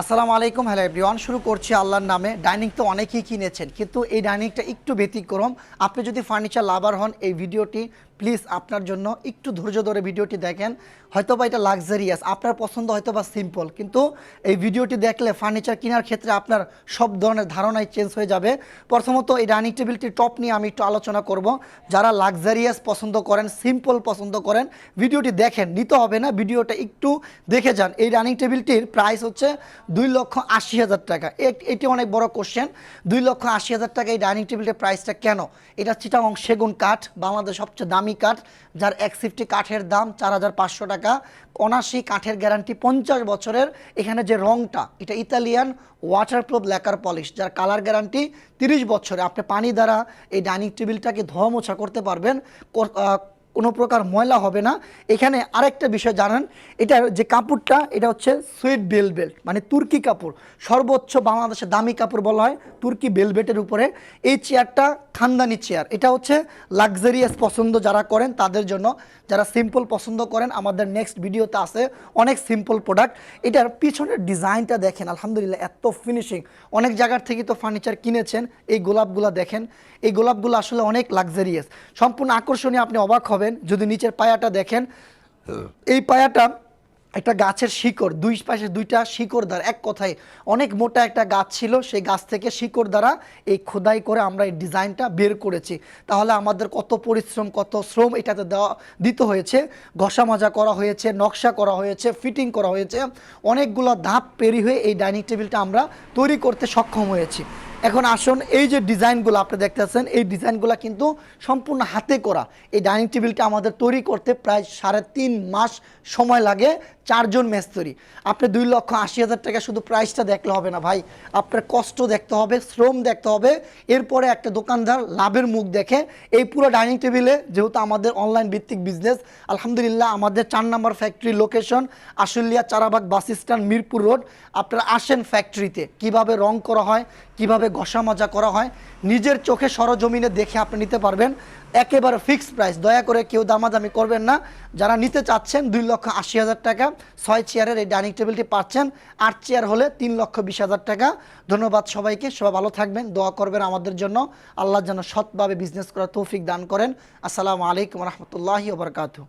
আসসালামু আলাইকুম, hello everyone. শুরু করছি আল্লাহর নামে। ডাইনিং তো অনেকেই কিনেছেন, কিন্তু এই ডাইনিংটা একটু ব্যতিক্রম। আপনি যদি ফার্নিচার লাভার হন, এই ভিডিওটি প্লিজ আপনার জন্য একটু ধৈর্য ধরে ভিডিওটি দেখেন। হয়তো বা এটা লাক্সারিয়াস আপনার পছন্দ হয়তো বা সিম্পল কিন্তু এই ভিডিওটি দেখলে ফার্নিচার কেনার ক্ষেত্রে আপনার সব ধরনের ধারণাই চেঞ্জ হয়ে যাবে। প্রথমত এই ডাইনিং টেবিলটির টপ নিয়ে আমি একটু আলোচনা করব। যারা লাক্সারিয়াস পছন্দ করেন সিম্পল পছন্দ করেন, ভিডিওটি দেখেন, নিতে হবে না, ভিডিওটা একটু দেখে যান। এই ডাইনিং টেবিলটির প্রাইস হচ্ছে দুই লক্ষ আশি হাজার টাকা। এটি অনেক বড় কোশ্চেন দুই লক্ষ আশি হাজার টাকা এই ডাইনিং টেবিলটির প্রাইসটা কেন? এটা চিটাগং সেগুন কাঠ বাংলাদেশ সবচেয়ে দামি কাঠ যার এক সিফটি কাঠের দাম চার হাজার পাঁচশো টাকা। অনাশি কাঠের গ্যারান্টি পঞ্চাশ বছরের। এখানে যে রংটা, এটা ইতালিয়ান ওয়াটারপ্রুফ ল্যাকার পলিশ যার কালার গ্যারান্টি তিরিশ বছরে। আপনি পানি দ্বারা এই ডাইনিং টেবিলটাকে ধোয়া মোছা করতে পারবেন। কোনো প্রকার ময়লা হবে না। এখানে আরেকটা বিষয় জানান, এটা যে কাপড়টা, এটা হচ্ছে সুইট বেল বেল্ট মানে তুর্কি কাপড়। সর্বোচ্চ বাংলাদেশে দামি কাপড় বলা হয় তুর্কি বেলবেটের উপরে। এই চেয়ারটা খানদানি চেয়ার এটা হচ্ছে লাক্সারিয়াস পছন্দ যারা করেন, তাদের জন্য। যারা সিম্পল পছন্দ করেন, আমাদের নেক্সট ভিডিওতে আছে অনেক সিম্পল প্রোডাক্ট এটার পিছনের ডিজাইনটা দেখেন, আলহামদুলিল্লাহ, এত ফিনিশিং অনেক জায়গার থেকে তো ফার্নিচার কিনেছেন, এই গোলাপগুলো দেখেন। এই গোলাপগুলো আসলে অনেক লাক্সারিয়াস সম্পূর্ণ আকর্ষণীয়, আপনি অবাক হবেন। যদি নিচের পায়াটা দেখেন, এই পায়াটা একটা গাছের শিকড়, দুই পাশে দুইটা শিকড় দ্বারা এক কথায় অনেক মোটা একটা গাছ ছিল, সেই গাছ থেকে শিকড় দ্বারা এই খোদাই করে আমরা এই ডিজাইনটা বের করেছি। তাহলে আমাদের কত পরিশ্রম, কত শ্রম এটাতে দেওয়া, দিতে হয়েছে। ঘষা মাজা করা হয়েছে, নকশা করা হয়েছে, ফিটিং করা হয়েছে। অনেকগুলো ধাপ পেরি হয়ে এই ডাইনিং টেবিলটা আমরা তৈরি করতে সক্ষম হয়েছি। এখন আসুন, এই যে ডিজাইনগুলো আপনি দেখতেছেন, এই ডিজাইনগুলো কিন্তু সম্পূর্ণ হাতে করা। এই ডাইনিং টেবিলটা আমাদের তৈরি করতে প্রায় সাড়ে তিন মাস সময় লাগে, চারজন মেস্তরি। আপনি দুই লক্ষ আশি হাজার টাকা শুধু প্রাইসটা দেখলে হবে না ভাই। আপনার কষ্ট দেখতে হবে, শ্রম দেখতে হবে। এরপরে একটা দোকানদার লাভের মুখ দেখে এই পুরো ডাইনিং টেবিলে, যেহেতু আমাদের অনলাইন ভিত্তিক বিজনেস আলহামদুলিল্লাহ আমাদের চার number factory location Ashulia Charabag bus stand Mirpur road আপনারা আসেন ফ্যাক্টরিতে কীভাবে রং করা হয় কীভাবে ঘষা মাজা করা হয়, নিজের চোখে সরজমিনে দেখে আপনি নিতে পারবেন। একেবারে ফিক্সড প্রাইস দয়া করে কেউ দামাদামি করবেন না। যারা নিতে চাচ্ছেন, দুই লক্ষ আশি হাজার টাকা, ছয় চেয়ারের এই ডাইনিং টেবিলটি পাচ্ছেন। আট চেয়ার হলে তিন লক্ষ বিশ হাজার টাকা। ধন্যবাদ সবাইকে, সবাই ভালো থাকবেন, দোয়া করবেন আমাদের জন্য। আল্লাহ যেন সৎভাবে বিজনেস করার তৌফিক দান করেন। আসসালামু আলাইকুম রহমতুল্লাহি ওবরকাতু